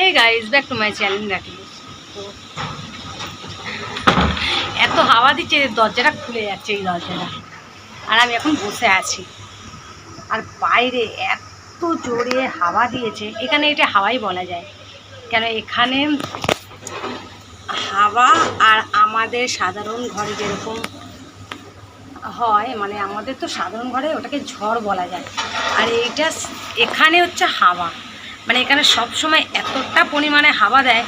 Hey guys back to my channel রাখি তো এত হাওয়া দিচ্ছে দরজাটা খুলে যাচ্ছে এই দরজাটা। আর আমি এখন বসে আছি। আর বাইরে এত জোরে হাওয়া দিয়েছে। এখানে এটা হাওয়াই বলা যায়। কেন এখানে হাওয়া আর আমাদের সাধারণ ঘরে যেরকম হয় মানে আমাদের তো সাধারণ ঘরে ওটাকে ঝড় বলা যায়। আর এইটা এখানে হচ্ছে হাওয়া। মানে এখানে সব সময় এতটা পরিমাণে হাওয়া দেয়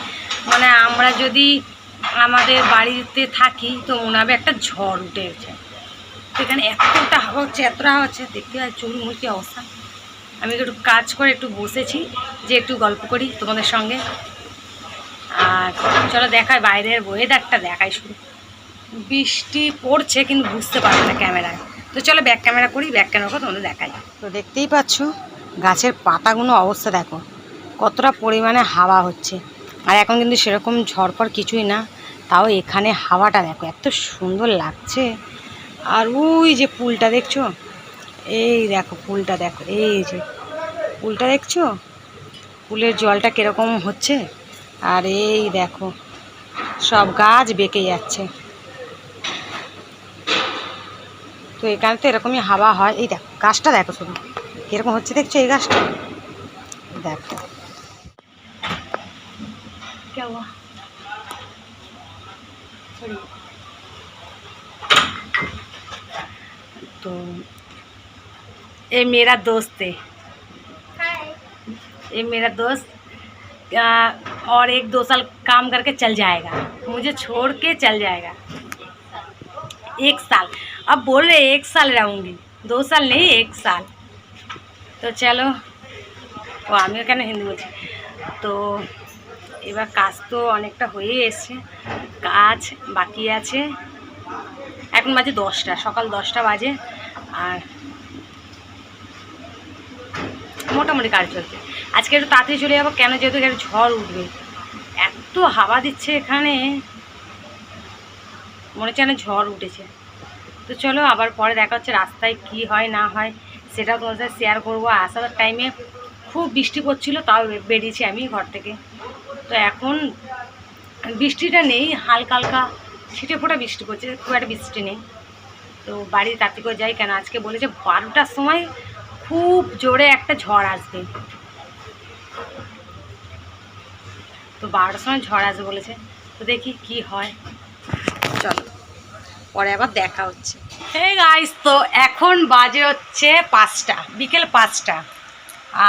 মানে আমরা যদি আমাদের বাড়িতে থাকি তো মনে একটা ঝড় উঠে গেছে। তো এখানে এতটা হাওয়া হচ্ছে, এতটা হাওয়া হচ্ছে, দেখতে হয় চুল মুলকি অবস্থা? আমি একটু কাজ করে একটু বসেছি, যে একটু গল্প করি তোমাদের সঙ্গে। আর চলো দেখায় বাইরের ওয়েদারটা দেখাই শুধু। বৃষ্টি পড়ছে কিন্তু বুঝতে পারবে না ক্যামেরায়। তো চলো ব্যাক ক্যামেরা করি ব্যাক ক্যামেরা করে তোমাদের দেখাই। তো দেখতেই পাচ্ছ গাছের পাতাগুলো অবস্থা দেখো, কতটা পরিমাণে হাওয়া হচ্ছে। আর এখন কিন্তু সেরকম ঝড়ফড় কিছুই না, তাও এখানে হাওয়াটা দেখো, এত সুন্দর লাগছে। আর ওই যে পুলটা দেখছ? এই দেখো পুলটা দেখো, এই যে পুলটা দেখছ? পুলের জলটা কীরকম হচ্ছে? আর এই দেখো, সব গাছ বেঁকে যাচ্ছে। তো এখানে তো এরকমই হাওয়া হয়। এই দেখো, গাছটা দেখো শুধু। কীরকম হচ্ছে দেখছো এই গাছটা দেখো क्या हुआ Sorry. तो ये मेरा दोस्त है ये मेरा दोस्त आ, और एक दो साल काम करके चल जाएगा मुझे छोड़ के चल जाएगा एक साल अब बोल रहे एक साल रहूँगी दो साल नहीं एक साल তো চলো, ও আমিও কেন হিন্দি বলছি? তো এবার কাজ তো অনেকটা হয়ে এসছে। কাজ বাকি আছে। এখন বাজে দশটা, সকাল দশটা বাজে। আর মোটামুটি কাজ চলছে। আজকে একটু তাড়াতাড়ি চলে যাব, কেন যেহেতু এখানে ঝড় উঠবে। এত হাওয়া দিচ্ছে এখানে। মনে হচ্ছে ঝড় উঠেছে। তো চলো, আবার পরে দেখা হচ্ছে রাস্তায় কি হয়, না হয়। সেটা তোমার সাথে শেয়ার করব। আসার টাইমে খুব বৃষ্টি পড়ছিল, তাও বেরিয়েছি আমি ঘর থেকে। তো এখন বৃষ্টিটা নেই, হালকা হালকা ছিটে ফোটা বৃষ্টি পড়ছে, খুব একটা বৃষ্টি নেই। তো বাড়ি করে যাই, কেন আজকে বলেছে বারোটার সময় খুব জোরে একটা ঝড় আসবে। তো বারোটার সময় ঝড় আসবে বলেছে। তো দেখি কি হয়। চলো, পরে আবার দেখা হচ্ছে। হে গাইস তো এখন বাজে হচ্ছে পাঁচটা বিকেল পাঁচটা।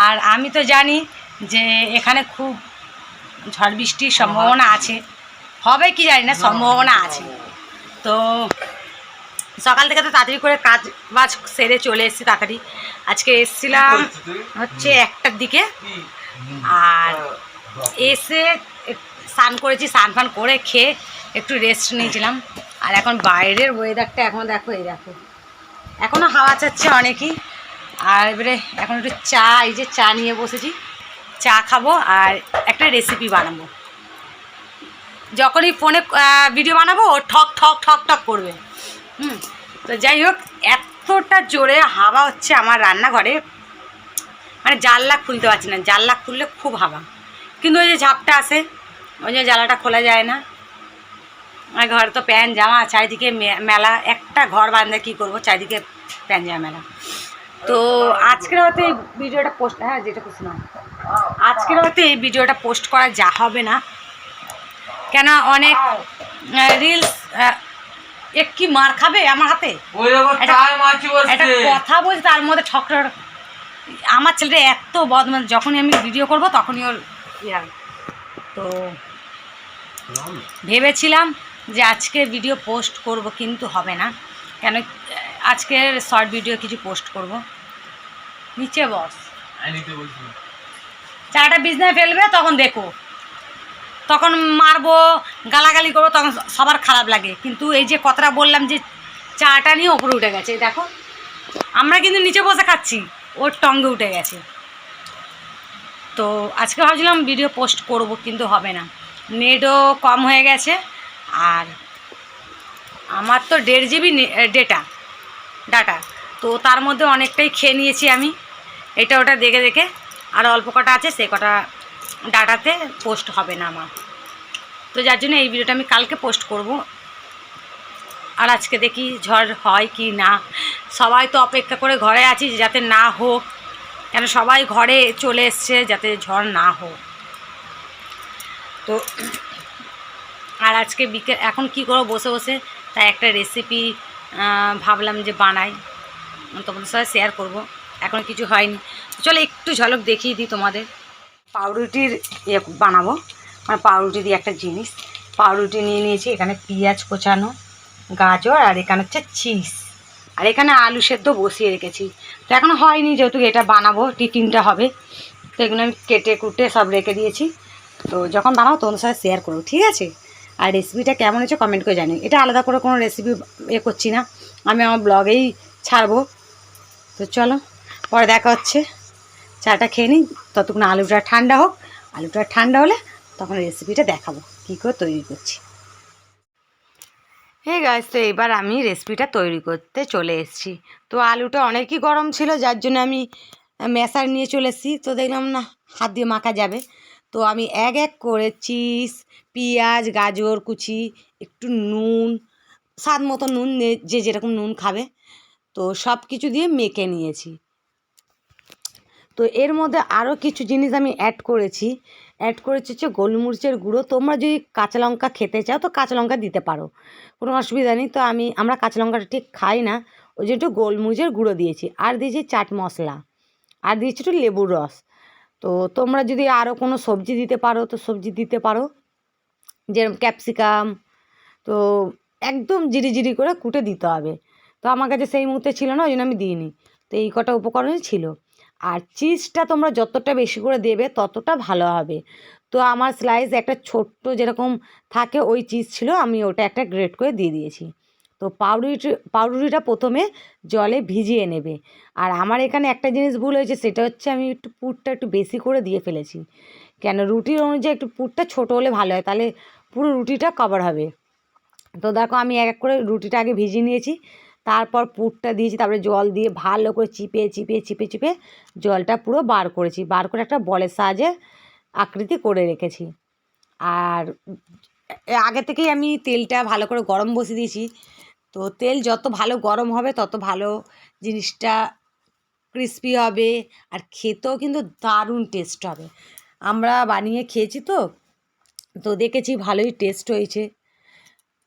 আর আমি তো জানি যে এখানে খুব ঝড় বৃষ্টির সম্ভাবনা আছে। হবে কি জানি না সম্ভাবনা আছে। তো সকাল থেকে তো তাড়াতাড়ি করে কাজ বাজ সেরে চলে এসেছি তাড়াতাড়ি। আজকে এসেছিলাম হচ্ছে একটার দিকে। আর এসে স্নান করেছি স্নান ফান করে খেয়ে একটু রেস্ট নিয়েছিলাম। আর এখন বাইরের ওয়েদারটা এখন দেখো, এই দেখো। এখনও হাওয়া চাচ্ছে অনেকই। আর এবারে এখন একটু চা, এই যে চা নিয়ে বসেছি। চা খাব আর একটা রেসিপি বানাবো। যখনই ফোনে ভিডিও বানাবো, ও ঠক ঠক ঠক ঠক করবে। হুম, তো যাই হোক, এতটা জোরে হাওয়া হচ্ছে আমার রান্নাঘরে। মানে জানলা খুলতে পারছি না। জানলা খুললে খুব হাওয়া। কিন্তু ওই যে ঝাপটা আসে, ওই যে জানলাটা খোলা যায় না। আর ঘরে তো প্যান্ট জামা চারিদিকে মেলা একটা ঘর বাঁধলে কী করব? চারিদিকে প্যান্ট জামা মেলা। তো আজকের হয়তো এই ভিডিওটা পোস্ট হ্যাঁ যেটা কিছু না। আজকের হয়তো এই ভিডিওটা পোস্ট করা যা হবে না। কেন অনেক রিলস এক কি মার খাবে আমার হাতে? একটা কথা বলছে তার মধ্যে ঠক ঠক আমার ছেলেটা এত বদমাস যখনই আমি ভিডিও করব তখনই ওর ইয়ে। তো ভেবেছিলাম যে আজকে ভিডিও পোস্ট করব কিন্তু হবে না। কেন আজকের শর্ট ভিডিও কিছু পোস্ট করব। নিচে বস। চাটা বিজনেস ফেলবে তখন দেখো। তখন মারবো গালাগালি করব তখন সবার খারাপ লাগে। কিন্তু এই যে কথাটা বললাম যে চাটা নিয়ে ওপরে উঠে গেছে দেখো। আমরা কিন্তু নিচে বসে খাচ্ছি ওর টঙ্গে উঠে গেছে। তো আজকে ভাবছিলাম ভিডিও পোস্ট করব কিন্তু হবে না। নেটও কম হয়ে গেছে আর আমার তো দেড় জিবি ডেটা ডাটা তো তার মধ্যে অনেকটাই খেয়ে নিয়েছি আমি। এটা ওটা দেখে দেখে আর অল্প কটা আছে, সে কটা ডাটাতে পোস্ট হবে না আমার। তো যার জন্য এই ভিডিওটা আমি কালকে পোস্ট করব। আর আজকে দেখি ঝড় হয় কি না। সবাই তো অপেক্ষা করে ঘরে আছি যাতে না হোক। কেন সবাই ঘরে চলে এসছে যাতে ঝড় না হোক। তো আর আজকে বিকেল, এখন কি করব, বসে বসে তাই একটা রেসিপি ভাবলাম যে বানাই। তোমাদের সাথে শেয়ার করব, এখন কিছু হয়নি। চলো একটু ঝলক দেখিয়ে দিই তোমাদের। পাউরুটির ইয়ে বানাবো। মানে পাউরুটি দিয়ে একটা জিনিস। পাউরুটি নিয়ে নিয়েছি, এখানে পেঁয়াজ কোচানো, গাজর, আর এখানে হচ্ছে চিজ আর এখানে আলু সেদ্ধ বসিয়ে রেখেছি। তো এখনও হয়নি, যেহেতু এটা বানাবো, টিফিনটা হবে। তো এগুলো আমি কেটে কুটে সব রেখে দিয়েছি। তো যখন বানাবো, তোমাদের সাথে শেয়ার করব, ঠিক আছে? আর রেসিপিটা কেমন হয়েছে কমেন্ট করে জানি এটা আলাদা করে কোনো রেসিপি এ করছি না। আমি আমার ব্লগেই ছাড়বো। তো চলো, পরে দেখা হচ্ছে। চাটা খেয়ে নিই, ততক্ষণ আলুটা ঠান্ডা হোক। আলুটা ঠান্ডা হলে তখন রেসিপিটা দেখাবো, কী করে তৈরি করছি। হে গাছ তো এবার আমি রেসিপিটা তৈরি করতে চলে এসেছি। তো আলুটা অনেকই গরম ছিল, যার জন্য আমি ম্যাশার নিয়ে চলে এসেছি। তো দেখলাম না, হাত দিয়ে মাখা যাবে। তো আমি এক এক করে চিজ, পেঁয়াজ, গাজর, কুচি, একটু নুন, স্বাদ মতো নুন যে যেরকম নুন খাবে, তো সব কিছু দিয়ে মেখে নিয়েছি। তো এর মধ্যে আরও কিছু জিনিস আমি অ্যাড করেছি। অ্যাড করেছি হচ্ছে গোলমরিচের গুঁড়ো। তোমরা যদি কাঁচা লঙ্কা খেতে চাও তো কাঁচা লঙ্কা দিতে পারো। কোনো অসুবিধা নেই। তো আমি, আমরা কাঁচা লঙ্কাটা ঠিক খাই না। ওই জন্য একটু গোলমরিচের গুঁড়ো দিয়েছি। আর দিয়েছি চাট মশলা। আর দিয়েছি একটু লেবুর রস। তো তোমরা যদি আরও কোনো সবজি দিতে পারো, তো সবজি দিতে পারো। যেরকম ক্যাপসিকাম, তো একদম জিরি জিরি করে কুটে দিতে হবে। তো আমার কাছে সেই মুহূর্তে ছিল না, ওই জন্য আমি দিইনি। তো এই কটা উপকরণই ছিল। আর চিজটা তোমরা যতটা বেশি করে দেবে, ততটা ভালো হবে। তো আমার স্লাইস একটা ছোট্ট যেরকম থাকে, ওই চিজ ছিল, আমি ওটা একটা গ্রেট করে দিয়ে দিয়েছি। তো পাউরুটি, পাউরুটিটা প্রথমে জলে ভিজিয়ে নেবে। আর আমার এখানে একটা জিনিস ভুল হয়েছে, সেটা হচ্ছে আমি একটু পুরটা একটু বেশি করে দিয়ে ফেলেছি। কেন? রুটির অনুযায়ী একটু পুরটা ছোটো হলে ভালো হয়, তাহলে পুরো রুটিটা কভার হবে। তো দেখো আমি এক এক করে রুটিটা আগে ভিজিয়ে নিয়েছি, তারপর পুরটা দিয়েছি, তারপরে জল দিয়ে ভালো করে চিপে চিপে চিপে চিপে জলটা পুরো বার করেছি। বার করে একটা বলের সাহায্যে আকৃতি করে রেখেছি। আর আগে থেকেই আমি তেলটা ভালো করে গরম বসিয়ে দিয়েছি। তো তেল যত ভালো গরম হবে, তত ভালো জিনিসটা ক্রিস্পি হবে আর খেতেও কিন্তু দারুণ টেস্ট হবে। আমরা বানিয়ে খেয়েছি তো তো দেখেছি ভালোই টেস্ট হয়েছে।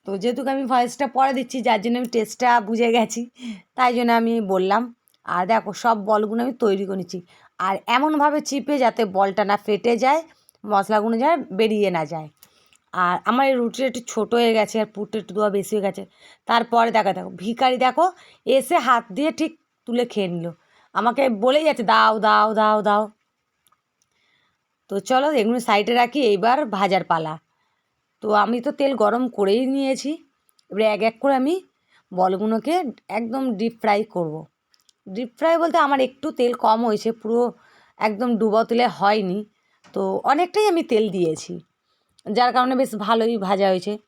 তো যেহেতু আমি ভয়েসটা পরে দিচ্ছি, যার জন্য আমি টেস্টটা বুঝে গেছি, তাই জন্য আমি বললাম। আর দেখো, সব বলগুলো আমি তৈরি করে নিচ্ছি। আর এমনভাবে চিপে যাতে বলটা না ফেটে যায়, মশলাগুলো যায় বেরিয়ে না যায়। আর আমার এই রুটিটা একটু ছোটো হয়ে গেছে আর পুরটা একটু দেওয়া বেশি হয়ে গেছে। তারপরে দেখো দেখো ভিকারি দেখো, এসে হাত দিয়ে ঠিক তুলে খেয়ে নিল। আমাকে বলেই যাচ্ছে, দাও দাও দাও দাও। তো চলো, এগুলো সাইডে রাখি, এইবার ভাজার পালা। তো আমি তো তেল গরম করেই নিয়েছি। এবারে এক এক করে আমি বলগুলোকে একদম ডিপ ফ্রাই করব। ডিপ ফ্রাই বলতে আমার একটু তেল কম হয়েছে, পুরো একদম ডুবো তেলে হয়নি। তো অনেকটাই আমি তেল দিয়েছি। যার কারণে বেশ ভালোই ভাজা হয়েছে।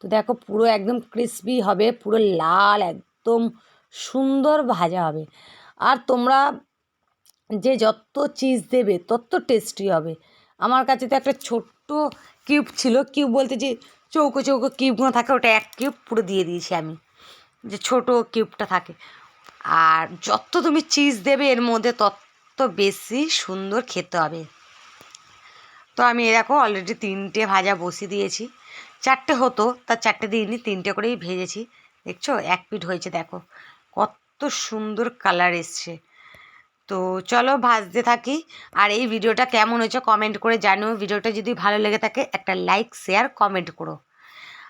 তো দেখো পুরো একদম ক্রিসপি হবে, পুরো লাল, একদম সুন্দর ভাজা হবে। আর তোমরা যে যত চিজ দেবে, তত টেস্টি হবে। আমার কাছে তো একটা ছোট্ট কিউব ছিল কিউব বলতে যে চৌকো চৌকো কিউবগুলো থাকে, ওটা এক কিউব পুরো দিয়ে দিয়েছি আমি, যে ছোট কিউবটা থাকে। আর যত তুমি চিজ দেবে, এর মধ্যে তত বেশি সুন্দর খেতে হবে। তো আমি দেখো অলরেডি তিনটে ভাজা বসিয়ে দিয়েছি। চারটে হতো তার চারটে দিইনি তিনটে করেই ভেজেছি। দেখছ? এক পিঠ হয়েছে, দেখো। কত সুন্দর কালার এসছে। তো চলো ভাজতে থাকি। আর এই ভিডিওটা কেমন হয়েছে কমেন্ট করে জানিও। ভিডিওটা যদি ভালো লেগে থাকে, একটা লাইক শেয়ার কমেন্ট করো।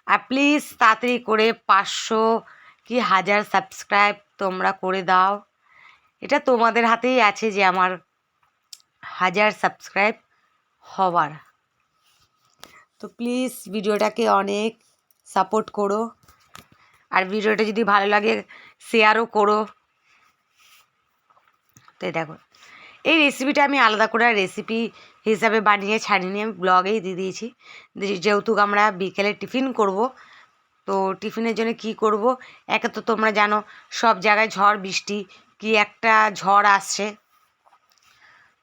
আর প্লিজ তাড়াতাড়ি করে পাঁচশো কি হাজার সাবস্ক্রাইব তোমরা করে দাও। এটা তোমাদের হাতেই আছে যে আমার হাজার সাবস্ক্রাইব হওয়ার। তো প্লিজ ভিডিওটাকে অনেক সাপোর্ট করো। আর ভিডিওটা যদি ভালো লাগে শেয়ারও করো। তো দেখো, এই রেসিপিটা আমি আলাদা করে রেসিপি হিসাবে বানিয়ে ছাড়িনি, আমি ব্লগেই দিয়ে দিয়েছি। যেহেতু আমরা বিকেলে টিফিন করব, তো টিফিনের জন্য কি করব, একে তো তোমরা জানো, সব জায়গায় ঝড়, বৃষ্টি, কি একটা ঝড় আসছে।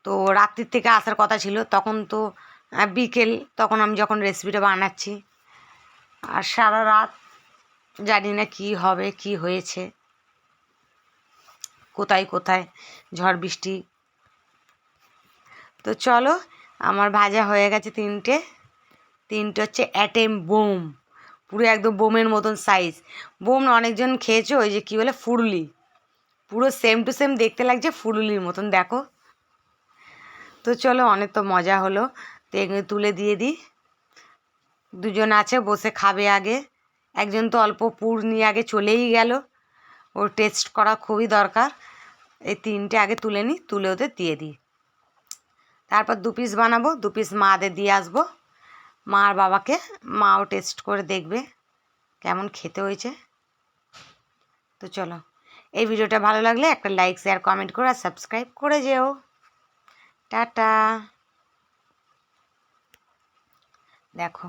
তো রাত্রির থেকে আসার কথা ছিল, তখন তো বিকেল, তখন আমি যখন রেসিপিটা বানাচ্ছি, আর সারা রাত জানি না কী হবে, কি হয়েছে, কোথায় কোথায় ঝড় বৃষ্টি। তো চলো, আমার ভাজা হয়ে গেছে তিনটে। তিনটে হচ্ছে অ্যাটেম বোম, পুরো একদম বোমের মতন সাইজ বোম অনেকজন খেয়েছো, ওই যে কী বলে, ফুরুলি। পুরো সেম টু সেম দেখতে লাগছে ফুরুলির মতন, দেখো। তো চলো অনেক তো মজা হলো। তো এগুলো তুলে দিয়ে দিই। দুজন আছে, বসে খাবে আগে। একজন তো অল্প পুর নিয়ে আগে চলেই গেল। ওর টেস্ট করা খুবই দরকার। এই তিনটে আগে তুলে নিই, তুলে ওদের দিয়ে দিই। তারপর দু পিস বানাবো, দু পিস মাদের দিয়ে আসব। মা আর বাবাকে, মাও টেস্ট করে দেখবে কেমন খেতে হয়েছে। তো চলো, এই ভিডিওটা ভালো লাগলে একটা লাইক শেয়ার কমেন্ট করে আর সাবস্ক্রাইব করে যেও। টাটা। দেখো।